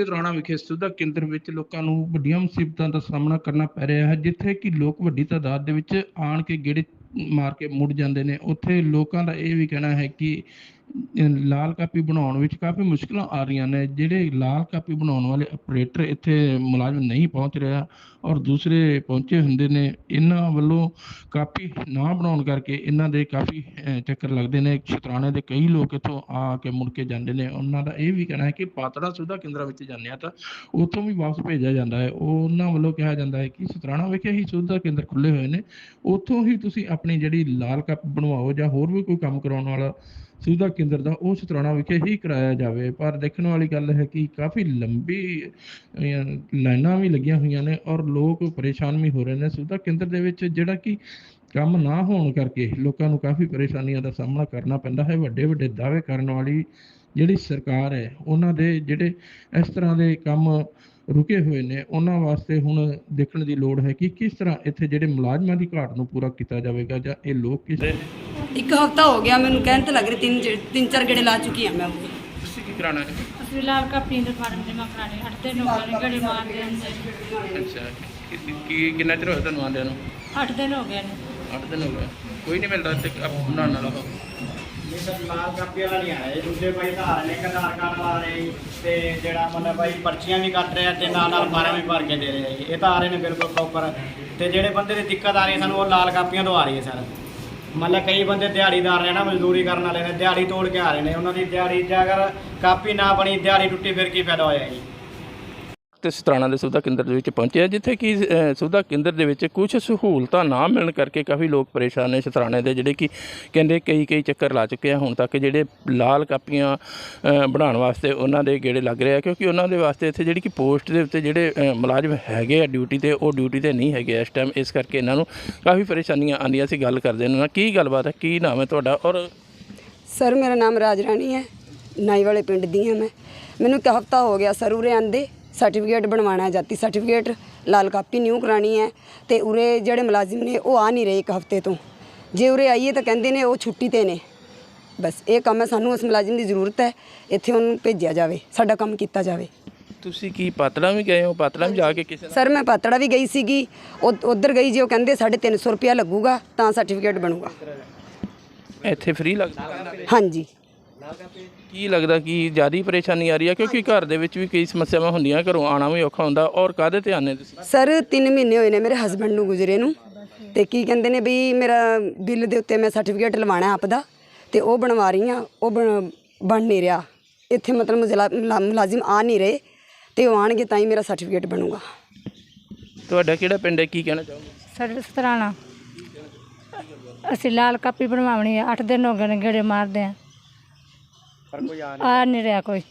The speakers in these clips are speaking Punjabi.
ਰਾਣਾ ਵਿਖੇ ਸੁਵਿਧਾ ਕੇਂਦਰ ਵਿੱਚ ਲੋਕਾਂ ਨੂੰ ਵੱਡੀਆਂ ਮੁਸੀਬਤਾਂ ਦਾ ਸਾਹਮਣਾ ਕਰਨਾ ਪੈ ਰਿਹਾ ਹੈ, ਜਿੱਥੇ ਕਿ ਲੋਕ ਵੱਡੀ ਤਾਦਾਦ ਦੇ ਵਿੱਚ ਆਣ ਕੇ ਗੇੜੇ ਮਾਰ ਕੇ ਮੁੜ ਜਾਂਦੇ ਨੇ। ਉੱਥੇ ਲੋਕਾਂ ਦਾ ਇਹ ਵੀ ਕਹਿਣਾ ਹੈ ਕਿ ਲਾਲ ਕਾਪੀ ਬਣਾਉਣ ਵਿੱਚ ਕਾਫੀ ਮੁਸ਼ਕਲਾਂ ਆ ਰਹੀਆਂ ਨੇ। ਜਿਹੜੇ ਲਾਲ ਕਾਪੀ ਬਣਾਉਣ ਵਾਲੇ ਆਪਰੇਟਰ ਇੱਥੇ ਮੁਲਾਜ਼ਮ ਨਹੀਂ ਪਹੁੰਚ ਰਿਹਾ ਔਰ ਦੂਸਰੇ ਪਹੁੰਚੇ ਹੁੰਦੇ ਨੇ, ਇਹਨਾਂ ਵੱਲੋਂ ਕਾਪੀ ਨਾ ਬਣਾਉਣ ਕਰਕੇ ਇਹਨਾਂ ਦੇ ਕਾਫੀ ਚੱਕਰ ਲੱਗਦੇ ਨੇ। ਸ਼ੁਤਰਾਣੇ ਦੇ ਕਈ ਲੋਕ ਇੱਥੋਂ ਆ ਕੇ ਮੁੜ ਕੇ ਜਾਂਦੇ ਨੇ। ਉਹਨਾਂ ਦਾ ਇਹ ਵੀ ਕਹਿਣਾ ਹੈ ਕਿ ਪਾਤੜਾ ਸੁਵਿਧਾ ਕੇਂਦਰਾਂ ਵਿੱਚ ਜਾਂਦੇ ਆ ਤਾਂ ਉੱਥੋਂ ਵੀ ਵਾਪਸ ਭੇਜਿਆ ਜਾਂਦਾ ਹੈ। ਉਹਨਾਂ ਵੱਲੋਂ ਕਿਹਾ ਜਾਂਦਾ ਹੈ ਕਿ ਸ਼ੁਤਰਾਣਾ ਵਿਖੇ ਹੀ ਸੁਵਿਧਾ ਕੇਂਦਰ ਖੁੱਲੇ ਹੋਏ ਨੇ। ਉੱਥੋਂ ਹੀ ਤੁਸੀਂ ਆਪਣੀ ਜਿਹੜੀ ਲਾਲ ਕਾਪੀ ਬਣਵਾਓ ਜਾਂ ਹੋਰ ਵੀ ਕੋਈ ਕੰਮ ਕਰਾਉਣ ਵਾਲਾ ਸੁਵਿਧਾ ਕੇਂਦਰ ਦਾ ਉਹ ਸ਼ੁਤਰਾਣਾ ਵਿਖੇ ਹੀ ਕਰਾਇਆ ਜਾਵੇ। ਪਰ ਦੇਖਣ ਵਾਲੀ ਗੱਲ ਹੈ ਕਿ ਕਾਫੀ ਲੰਬੀ ਲਾਈਨਾਂ ਵੀ ਲੱਗੀਆਂ ਹੋਈਆਂ ਨੇ ਔਰ ਲੋਕ ਪਰੇਸ਼ਾਨ ਵੀ ਹੋ ਰਹੇ ਨੇ। ਸੁਵਿਧਾ ਕੇਂਦਰ ਦੇ ਵਿੱਚ ਜਿਹੜਾ ਕਿ ਕੰਮ ਨਾ ਹੋਣ ਕਰਕੇ ਲੋਕਾਂ ਨੂੰ ਕਾਫੀ ਪਰੇਸ਼ਾਨੀਆਂ ਦਾ ਸਾਹਮਣਾ ਕਰਨਾ ਪੈਂਦਾ ਹੈ। ਵੱਡੇ ਵੱਡੇ ਦਾਅਵੇ ਕਰਨ ਵਾਲੀ ਜਿਹੜੀ ਸਰਕਾਰ ਹੈ, ਉਹਨਾਂ ਦੇ ਜਿਹੜੇ ਇਸ ਤਰ੍ਹਾਂ ਦੇ ਕੰਮ ਰੁਕੇ ਹੋਏ ਨੇ ਉਹਨਾਂ ਵਾਸਤੇ ਹੁਣ ਦੇਖਣ ਦੀ ਲੋੜ ਹੈ ਕਿ ਕਿਸ ਤਰ੍ਹਾਂ ਇੱਥੇ ਜਿਹੜੇ ਮੁਲਾਜ਼ਮਾਂ ਦੀ ਘਾਟ ਨੂੰ ਪੂਰਾ ਕੀਤਾ ਜਾਵੇਗਾ ਜਾਂ ਇਹ ਲੋਕ ਕਿਸ ਇੱਕ ਹਫਤਾ ਹੋ ਗਿਆ ਮੈਨੂੰ ਕਹਿਣ ਤੇ ਲੱਗ ਰਹੀ ਤਿੰਨ ਤਿੰਨ ਚਾਰ ਗੇੜੇ ਲਾ ਚੁੱਕੀ ਹਾਂ ਮੈਂ। ਤੁਸੀਂ ਕੀ ਕਰਾਣਾ ਹੈ ਅਸੀਂ ਲਾਲ ਕਾਪੀ ਦੇ ਫਾਰਮ ਜਮ੍ਹਾਂ ਕਰਾਣੇ ਹਟਦੇ ਲੋਕਾਂ ਨੇ ਗੜੇ ਮਾਰਦੇ ਅੰਦਰ ਅੱਛਾ ਕੀ ਕਿੰਨਾ ਚਿਰ ਹੋਇਆ ਤੁਹਾਨੂੰ ਆਂਦਿਆਂ ਨੂੰ? ਅੱਠ ਦਿਨ ਹੋ ਗਏ ਨੇ। 8 ਦਿਨ ਹੋ ਗਏ। ਕੋਈ ਨਹੀਂ ਮਿਲਦਾ ਇੱਥੇ ਬਣਾਉਣ ਵਾਲਾ ਇਹ ਸਰ ਲਾਲ ਕਾਪੀ ਵਾਲਾ ਨਹੀਂ ਆਇਆ। ਇਹ ਦੂਜੇ ਭਾਈ ਤਾਂ ਨੇ ਆਧਾਰ ਕਾਰਡ ਲਾ ਰਹੇ ਤੇ ਜਿਹੜਾ ਮਤਲਬ ਭਾਈ ਪਰਚੀਆਂ ਵੀ ਕੱਟ ਰਿਹਾ ਤੇ ਨਾਲ ਨਾਲ ਬਾਰਾਂ ਵੀ ਭਰ ਕੇ ਦੇ ਰਿਹਾ ਜੀ। ਇਹ ਤਾਂ ਆ ਰਹੇ ਨੇ ਬਿਲਕੁਲ ਪ੍ਰੋਪਰ ਤੇ ਜਿਹੜੇ ਬੰਦੇ ਦੀ ਦਿੱਕਤ ਆ ਰਹੀ ਹੈ ਸਾਨੂੰ, ਉਹ ਲਾਲ ਕਾਪੀਆਂ ਤੋਂ ਆ ਰਹੀ ਹੈ ਸਰ। ਮਤਲਬ ਕਈ ਬੰਦੇ ਦਿਹਾੜੀਦਾਰ ਨੇ ਨਾ, ਮਜ਼ਦੂਰੀ ਕਰਨ ਵਾਲੇ ਨੇ, ਦਿਹਾੜੀ ਤੋੜ ਕੇ ਆ ਰਹੇ ਨੇ। ਉਹਨਾਂ ਦੀ ਦਿਹਾੜੀ ਜੇ ਅਗਰ ਕਾਪੀ ਨਾ ਬਣੀ, ਦਿਹਾੜੀ ਟੁੱਟੀ ਫਿਰ ਕੀ ਫਾਇਦਾ ਹੋਇਆ ਜੀ? ਤੇ ਸਤਰਾਣਾ ਦੇ ਸੁਵਿਧਾ ਕੇਂਦਰ ਦੇ ਵਿੱਚ ਪਹੁੰਚੇ ਆ, ਜਿੱਥੇ ਕਿ ਸੁਵਿਧਾ ਕੇਂਦਰ ਦੇ ਵਿੱਚ ਕੁਝ ਸਹੂਲਤਾਂ ਨਾ ਮਿਲਣ ਕਰਕੇ ਕਾਫੀ ਲੋਕ ਪਰੇਸ਼ਾਨ ਨੇ ਸਤਰਾਣੇ ਦੇ, ਜਿਹੜੇ ਕਿ ਕਹਿੰਦੇ ਕਈ ਕਈ ਚੱਕਰ ਲਾ ਚੁੱਕੇ ਆ ਹੁਣ ਤੱਕ, ਜਿਹੜੇ ਲਾਲ ਕਾਪੀਆਂ ਬਣਾਉਣ ਵਾਸਤੇ ਉਹਨਾਂ ਦੇ ਗੇੜੇ ਲੱਗ ਰਹੇ ਆ, ਕਿਉਂਕਿ ਉਹਨਾਂ ਦੇ ਵਾਸਤੇ ਇੱਥੇ ਜਿਹੜੀ ਕਿ ਪੋਸਟ ਦੇ ਉੱਤੇ ਜਿਹੜੇ ਮੁਲਾਜ਼ਮ ਹੈਗੇ ਆ ਡਿਊਟੀ ਤੇ, ਉਹ ਡਿਊਟੀ ਤੇ ਨਹੀਂ ਹੈਗੇ ਇਸ ਟਾਈਮ ਇਸ ਕਰਕੇ ਇਹਨਾਂ ਨੂੰ ਕਾਫੀ ਪਰੇਸ਼ਾਨੀਆਂ ਆਉਂਦੀਆਂ ਸੀ ਗੱਲ ਕਰਦੇ ਉਹਨਾਂ ਨਾਲ ਕੀ ਗੱਲਬਾਤ ਹੈ? ਕੀ ਨਾਮ ਹੈ ਤੁਹਾਡਾ? ਔਰ ਸਰ ਮੇਰਾ ਨਾਮ ਰਾਜ ਰਾਣੀ ਹੈ। ਨਾਈ ਵਾਲੇ ਪਿੰਡ ਦੀ ਹਾਂ ਮੈਂ। ਮੈਨੂੰ ਇੱਕ ਹਫਤਾ ਹੋ ਗਿਆ ਸਰ ਉਰੇ ਆਂਦੇ ਸਰਟੀਫਿਕੇਟ ਬਣਵਾਉਣਾ ਹੈ ਜਾਤੀ ਸਰਟੀਫਿਕੇਟ ਲਾਲ ਕਾਪੀ ਨਿਊ ਕਰਾਣੀ ਹੈ ਤੇ ਉਰੇ ਜਿਹੜੇ ਮੁਲਾਜ਼ਮ ਨੇ ਉਹ ਆ ਨਹੀਂ ਰਹੇ ਇੱਕ ਹਫ਼ਤੇ ਤੋਂ। ਜੇ ਉਰੇ ਆਈਏ ਤਾਂ ਕਹਿੰਦੇ ਨੇ ਉਹ ਛੁੱਟੀ ਤੇ ਨੇ। ਬਸ ਇਹ ਕੰਮ ਹੈ ਸਾਨੂੰ ਉਸ ਮੁਲਾਜ਼ਮ ਦੀ ਜ਼ਰੂਰਤ ਹੈ ਇੱਥੇ ਉਹਨੂੰ ਭੇਜਿਆ ਜਾਵੇ ਸਾਡਾ ਕੰਮ ਕੀਤਾ ਜਾਵੇ। ਤੁਸੀਂ ਕੀ ਪਾਤੜਾ ਵੀ ਗਏ ਹੋ? ਪਾਤੜਾ ਵੀ ਜਾ ਕੇ ਕਿਸੇ ਨਾਲ? ਸਰ ਮੈਂ ਪਾਤੜਾ ਵੀ ਗਈ ਸੀਗੀ ਉਧਰ ਗਈ ਜੀ ਉਹ ਕਹਿੰਦੇ 350 ਰੁਪਿਆ ਲੱਗੂਗਾ ਤਾਂ ਸਰਟੀਫਿਕੇਟ ਬਣੂਗਾ। ਇੱਥੇ ਫ੍ਰੀ ਲੱਗਦਾ? ਹਾਂਜੀ। ਕੀ ਲੱਗਦਾ ਕਿ ਜ਼ਿਆਦਾ ਪਰੇਸ਼ਾਨੀ ਆ ਰਹੀ ਹੈ ਕਿਉਂਕਿ ਘਰ ਦੇ ਵਿੱਚ ਵੀ ਕਈ ਸਮੱਸਿਆਵਾਂ ਹੁੰਦੀਆਂ ਘਰੋਂ ਆਣਾ ਵੀ ਔਖਾ ਹੁੰਦਾ। ਔਰ ਕਾਹਦੇ ਤੇ ਆਨੇ ਤੁਸੀਂ? ਸਰ 3 ਮਹੀਨੇ ਹੋਏ ਨੇ ਮੇਰੇ ਹਸਬੰਡ ਨੂੰ ਗੁਜ਼ਰੇ ਨੂੰ। ਤੇ ਕੀ ਕਹਿੰਦੇ ਨੇ ਵੀ ਮੇਰਾ ਬਿੱਲ ਦੇ ਉੱਤੇ ਮੈਂ ਸਰਟੀਫਿਕੇਟ ਲਵਾਣਾ ਆਪ ਦਾ। ਤੇ ਉਹ ਬਣਵਾ ਰਹੀ ਆ ਉਹ ਬਣ ਬਣ ਨਹੀਂ ਰਿਹਾ। ਇੱਥੇ ਮਤਲਬ ਮੁਲਾਜ਼ਮ ਆ ਨਹੀਂ ਰਹੇ। ਤੇ ਉਹ ਆਣਗੇ ਤਾਂ ਹੀ ਮੇਰਾ ਸਰਟੀਫਿਕੇਟ ਬਣੂਗਾ। ਤੁਹਾਡਾ ਕਿਹੜਾ ਪਿੰਡ ਹੈ? ਕੀ ਕਹਿਣਾ ਚਾਹੋਗੇ? ਸਾਡੇ ਸਤਰਾਣਾ ਅਸੀਂ ਲਾਲ ਕਾਪੀ ਬਣਵਾਉਣੀ ਹੈ ਅੱਠ ਦਿਨ ਹੋ ਗਏ ਨੇ ਗੜੇ ਮਾਰਦੇ ਆ। ਆ ਨਹੀਂ ਰਿਹਾ ਕੋਈ।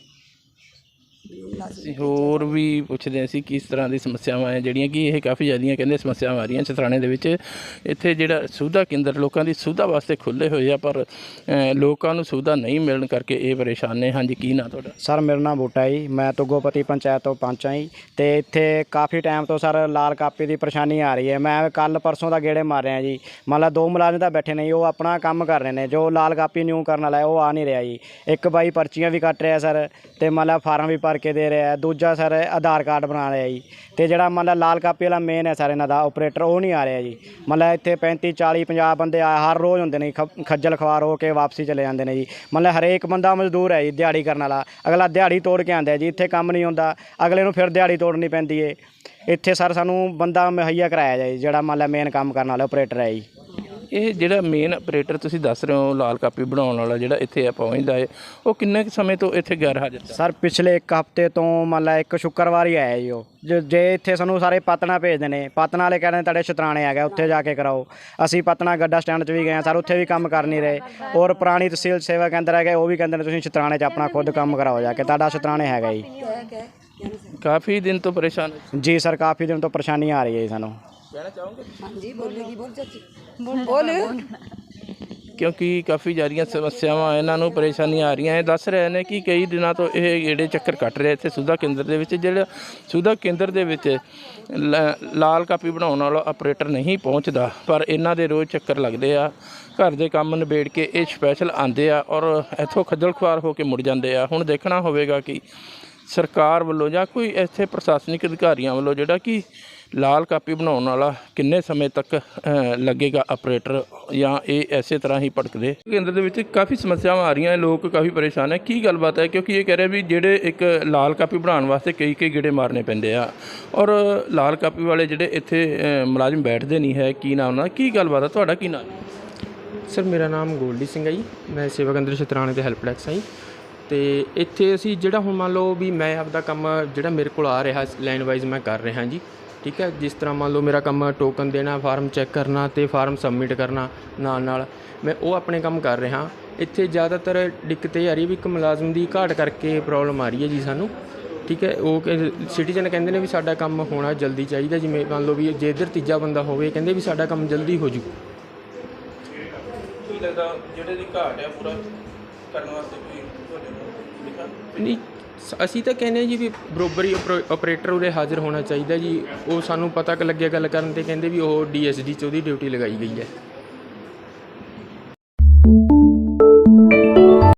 ਅਸੀਂ ਹੋਰ ਵੀ ਪੁੱਛਦੇ ਸੀ ਕਿਸ ਤਰ੍ਹਾਂ ਦੀ ਸਮੱਸਿਆਵਾਂ ਹੈ ਜਿਹੜੀਆਂ ਕਿ ਇਹ ਕਾਫੀ ਜ਼ਿਆਦੀਆਂ ਕਹਿੰਦੇ ਸਮੱਸਿਆਵਾਂ ਆ ਰਹੀਆਂ ਚਤਰਾਣੇ ਦੇ ਵਿੱਚ। ਇੱਥੇ ਜਿਹੜਾ ਸੁਵਿਧਾ ਕੇਂਦਰ ਲੋਕਾਂ ਦੀ ਸੁਵਿਧਾ ਵਾਸਤੇ ਖੁੱਲੇ ਹੋਏ ਆ ਪਰ ਅ, ਲੋਕਾਂ ਨੂੰ ਸੁਵਿਧਾ ਨਹੀਂ ਮਿਲਣ ਕਰਕੇ ਇਹ ਪਰੇਸ਼ਾਨ ਨੇ। ਹਾਂਜੀ ਕੀ ਨਾਂ ਤੁਹਾਡਾ? ਸਰ ਮੇਰਾ ਨਾਮ ਬੂਟਾ ਜੀ। ਮੈਂ ਤੁੱਗੋਪਤੀ ਪੰਚਾਇਤ ਤੋਂ ਪੰਚ ਹਾਂ ਜੀ। ਤੇ ਇੱਥੇ ਕਾਫੀ ਟਾਈਮ ਤੋਂ ਸਰ ਲਾਲ ਕਾਪੀ ਦੀ ਪਰੇਸ਼ਾਨੀ ਆ ਰਹੀ ਹੈ। ਮੈਂ ਕੱਲ ਪਰਸੋਂ ਦਾ ਗੇੜੇ ਮਾਰ ਰਿਹਾ ਜੀ। ਮੰਨ ਲਾ ਦੋ ਮੁਲਾਜ਼ਮ ਤਾਂ ਬੈਠੇ ਨਹੀਂ ਉਹ ਆਪਣਾ ਕੰਮ ਕਰ ਰਹੇ ਨੇ। ਜੋ ਲਾਲ ਕਾਪੀ ਨਿਊ ਕਰਨ ਵਾਲਾ ਹੈ ਉਹ ਆ ਨਹੀਂ ਰਿਹਾ ਜੀ। ਇੱਕ ਬਾਈ ਪਰਚੀਆਂ ਵੀ ਕੱਟ ਰਿਹਾ ਸਰ। ਤੇ ਮੰਨ ਲਾ ਫਾਰਮ ਵੀ ਭਰ ਕੇ ਦੇ ਰਿਹਾ ਦੂਜਾ ਸਰ ਆਧਾਰ ਕਾਰਡ ਬਣਾ ਰਿਹਾ ਜੀ। ਤੇ ਜਿਹੜਾ ਮੰਨ ਲਾ ਲਾਲ ਕਾਪੀ ਵਾਲਾ ਮੇਨ ਹੈ ਸਰ ਇਹਨਾਂ ਦਾ ਆਪਰੇਟਰ ਉਹ ਨਹੀਂ ਆ ਰਿਹਾ ਜੀ। ਮਤਲਬ ਇੱਥੇ 35 40 50 ਬੰਦੇ ਆ, ਹਰ ਰੋਜ਼ ਹੁੰਦੇ ਨੇ ਖ- ਖੱਜਲ ਖਵਾਰ ਹੋ ਕੇ ਵਾਪਸੀ ਚਲੇ ਜਾਂਦੇ ਨੇ ਜੀ। ਮਤਲਬ ਹਰੇਕ ਬੰਦਾ ਮਜ਼ਦੂਰ ਹੈ ਜੀ ਦਿਹਾੜੀ ਕਰਨ ਵਾਲਾ। ਅਗਲਾ ਦਿਹਾੜੀ ਤੋੜ ਕੇ ਆਂਦਾ ਜੀ, ਇੱਥੇ ਕੰਮ ਨਹੀਂ ਹੁੰਦਾ। ਅਗਲੇ ਨੂੰ ਫਿਰ ਦਿਹਾੜੀ ਤੋੜਨੀ ਪੈਂਦੀ ਏ। ਇੱਥੇ ਸਰ ਸਾਨੂੰ ਬੰਦਾ ਮੁਹੱਈਆ ਕਰਾਇਆ ਜਾਏ ਜੀ, ਜਿਹੜਾ ਮੰਨ ਲਾ ਮੇਨ ਕੰਮ ਕਰਨ ਵਾਲਾ ਆਪਰੇਟਰ ਹੈ ਜੀ। ਇਹ ਜਿਹੜਾ ਮੇਨ ਆਪਰੇਟਰ ਤੁਸੀਂ ਦੱਸ ਰਹੇ ਹੋ ਲਾਲ ਕਾਪੀ ਬਣਾਉਣ ਵਾਲਾ ਜਿਹੜਾ ਇੱਥੇ ਆ ਪਹੁੰਚਦਾ ਹੈ ਉਹ ਕਿੰਨੇ ਕੁ ਸਮੇਂ ਤੋਂ ਇੱਥੇ ਗੈਰ ਹਾਜ਼ਰ ਸੀ ਸਰ ਪਿਛਲੇ ਇੱਕ ਹਫ਼ਤੇ ਤੋਂ ਮੰਨ ਲਾ ਇੱਕ ਸ਼ੁੱਕਰਵਾਰ ਹੀ ਆਇਆ ਜੀ ਉਹ। ਜੇ- ਜੇ ਇੱਥੇ ਸਾਨੂੰ ਸਾਰੇ ਪਤਨਾ ਭੇਜਦੇ ਨੇ ਪਤਨਾ ਵਾਲੇ ਕਹਿੰਦੇ ਤੁਹਾਡੇ ਸ਼ਤਰਾਣੇ ਆ ਗਿਆ ਉੱਥੇ ਜਾ ਕੇ ਕਰਾਓ। ਅਸੀਂ ਪਤਨਾ ਗੱਡਾ ਸਟੈਂਡ 'ਚ ਵੀ ਗਏ ਹਾਂ ਸਰ ਉੱਥੇ ਵੀ ਕੰਮ ਕਰ ਨਹੀਂ ਰਹੇ। ਔਰ ਪੁਰਾਣੀ ਤਹਿਸੀਲ ਸੇਵਾ ਕੇਂਦਰ ਹੈਗਾ ਉਹ ਵੀ ਕਹਿੰਦੇ ਨੇ ਤੁਸੀਂ ਸ਼ਤਰਾਣੇ 'ਚ ਆਪਣਾ ਖੁਦ ਕੰਮ ਕਰਾਓ ਜਾ ਕੇ ਤੁਹਾਡਾ ਸ਼ਤਰਾਣੇ ਹੈਗਾ ਜੀ। ਕਾਫੀ ਦਿਨ ਤੋਂ ਪਰੇਸ਼ਾਨ ਹੈ ਜੀ ਸਰ ਕਾਫੀ ਦਿਨ ਤੋਂ ਪਰੇਸ਼ਾਨੀ ਆ ਰਹੀ ਹੈ ਜੀ ਸਾਨੂੰ। ਕਹਿਣਾ ਚਾਹੋਗੇ? ਹਾਂਜੀ ਬੋਲੇਗੀ ਬੋਲ ਚਾਚੀ। ਬੋਲ ਕਿਉਂਕਿ ਕਾਫੀ ਜ਼ਿਆਦੀਆਂ ਸਮੱਸਿਆਵਾਂ ਇਹਨਾਂ ਨੂੰ ਪਰੇਸ਼ਾਨੀਆਂ ਆ ਰਹੀਆਂ ਇਹ ਦੱਸ ਰਹੇ ਨੇ ਕਿ ਕਈ ਦਿਨਾਂ ਤੋਂ ਇਹ ਜਿਹੜੇ ਚੱਕਰ ਕੱਟ ਰਹੇ ਇੱਥੇ ਸੁਵਿਧਾ ਕੇਂਦਰ ਦੇ ਵਿੱਚ ਜਿਹੜਾ ਸੁਵਿਧਾ ਕੇਂਦਰ ਦੇ ਵਿੱਚ ਲ- ਲਾਲ ਕਾਪੀ ਬਣਾਉਣ ਵਾਲਾ ਆਪਰੇਟਰ ਨਹੀਂ ਪਹੁੰਚਦਾ ਪਰ ਇਹਨਾਂ ਦੇ ਰੋਜ਼ ਚੱਕਰ ਲੱਗਦੇ ਆ। ਘਰ ਦੇ ਕੰਮ ਨਿਬੇੜ ਕੇ ਇਹ ਸਪੈਸ਼ਲ ਆਉਂਦੇ ਆ ਔਰ ਇੱਥੋਂ ਖੱਜਲ ਖੁਆਰ ਹੋ ਕੇ ਮੁੜ ਜਾਂਦੇ ਆ। ਹੁਣ ਦੇਖਣਾ ਹੋਵੇਗਾ ਕਿ ਸਰਕਾਰ ਵੱਲੋਂ ਜਾਂ ਕੋਈ ਇੱਥੇ ਪ੍ਰਸ਼ਾਸਨਿਕ ਅਧਿਕਾਰੀਆਂ ਵੱਲੋਂ ਜਿਹੜਾ ਕਿ ਲਾਲ ਕਾਪੀ ਬਣਾਉਣ ਵਾਲਾ ਕਿੰਨੇ ਸਮੇਂ ਤੱਕ ਲੱਗੇਗਾ ਆਪਰੇਟਰ? ਜਾਂ ਇਹ ਐਸੇ ਤਰ੍ਹਾਂ ਹੀ ਭਟਕਦੇ? ਕੇਂਦਰ ਦੇ ਵਿੱਚ ਕਾਫੀ ਸਮੱਸਿਆਵਾਂ ਆ ਰਹੀਆਂ, ਲੋਕ ਕਾਫੀ ਪਰੇਸ਼ਾਨ ਹੈ ਕੀ ਗੱਲਬਾਤ ਹੈ? ਕਿਉਂਕਿ ਇਹ ਕਹਿ ਰਿਹਾ ਵੀ ਜਿਹੜੇ ਇੱਕ ਲਾਲ ਕਾਪੀ ਬਣਾਉਣ ਵਾਸਤੇ ਕਈ ਕਈ ਗੇੜੇ ਮਾਰਨੇ ਪੈਂਦੇ ਆ। ਔਰ ਲਾਲ ਕਾਪੀ ਵਾਲੇ ਜਿਹੜੇ ਇੱਥੇ ਮੁਲਾਜ਼ਮ ਬੈਠਦੇ ਨਹੀਂ ਹੈ, ਕੀ ਨਾਮ ਉਹਨਾਂ ਕੀ ਗੱਲਬਾਤ ਹੈ? ਤੁਹਾਡਾ ਕੀ ਨਾਮ? ਸਰ, ਮੇਰਾ ਨਾਮ ਗੋਲਡੀ ਸਿੰਘ ਹੈ ਜੀ। ਮੈਂ ਸੇਵਾ ਕੇਂਦਰ ਛਤਰਾਣੇ ਦੇ ਹੈਲਪ ਡੈਸਕ ਹਾਂ ਜੀ। ਤੇ ਇੱਥੇ ਅਸੀਂ ਜਿਹੜਾ ਹੁਣ ਮੰਨ ਲਓ ਵੀ ਮੈਂ ਆਪਦਾ ਕੰਮ ਜਿਹੜਾ ਮੇਰੇ ਕੋਲ ਆ ਰਿਹਾ ਲਾਈਨ ਵਾਈਜ਼ ਮੈਂ ਕਰ ਰਿਹਾ ਜੀ। ਠੀਕ ਹੈ? ਜਿਸ ਤਰ੍ਹਾਂ ਮੰਨ ਲਓ ਮੇਰਾ ਕੰਮ ਟੋਕਨ ਦੇਣਾ ਫਾਰਮ ਚੈੱਕ ਕਰਨਾ ਤੇ ਫਾਰਮ ਸਬਮਿਟ ਕਰਨਾ ਨਾਲ ਨਾਲ। ਮੈਂ ਉਹ ਆਪਣੇ ਕੰਮ ਕਰ ਰਿਹਾ। ਇੱਥੇ ਜ਼ਿਆਦਾਤਰ ਦਿੱਕਤ ਇਹ ਆ ਰਹੀ ਵੀ ਇੱਕ ਮੁਲਾਜ਼ਮ ਦੀ ਘਾਟ ਕਰਕੇ ਪ੍ਰੋਬਲਮ ਆ ਰਹੀ ਹੈ ਜੀ ਸਾਨੂੰ। ਠੀਕ ਹੈ? ਉਹ ਸਿਟੀਜ਼ਨ ਕਹਿੰਦੇ ਨੇ ਵੀ ਸਾਡਾ ਕੰਮ ਹੋਣਾ ਜਲਦੀ ਚਾਹੀਦਾ। ਜਿਵੇਂ ਮੰਨ ਲਓ ਵੀ ਜੇ ਇੱਧਰ ਤੀਜਾ ਬੰਦਾ ਹੋਵੇ ਕਹਿੰਦੇ ਵੀ ਸਾਡਾ ਕੰਮ ਜਲਦੀ ਹੋ ਜੂ। ਕੀ ਲੱਗਦਾ ਜਿਹੜੇ ਦੀ ਘਾਟ ਹੈ ਪੂਰਾ ਕਰਨ ਵਾਸਤੇ ਕੋਈ ਤੁਹਾਡੇ ਨਹੀਂ ਅਸੀਂ ਤਾਂ ਕਹਿੰਦੇ ਹਾਂ ਜੀ ਵੀ ਬਰੋਬਰੀ ਆਪਰੇਟਰ ਉਰੇ ਹਾਜ਼ਰ ਹੋਣਾ ਚਾਹੀਦਾ ਜੀ। ਉਹ ਸਾਨੂੰ ਪਤਾ ਕਿ ਲੱਗਿਆ ਗੱਲ ਕਰਨ ਤੇ ਕਹਿੰਦੇ ਵੀ ਉਹ ਡੀਐਸਡੀ ਚ ਉਹਦੀ ਡਿਊਟੀ ਲਗਾਈ ਗਈ ਹੈ।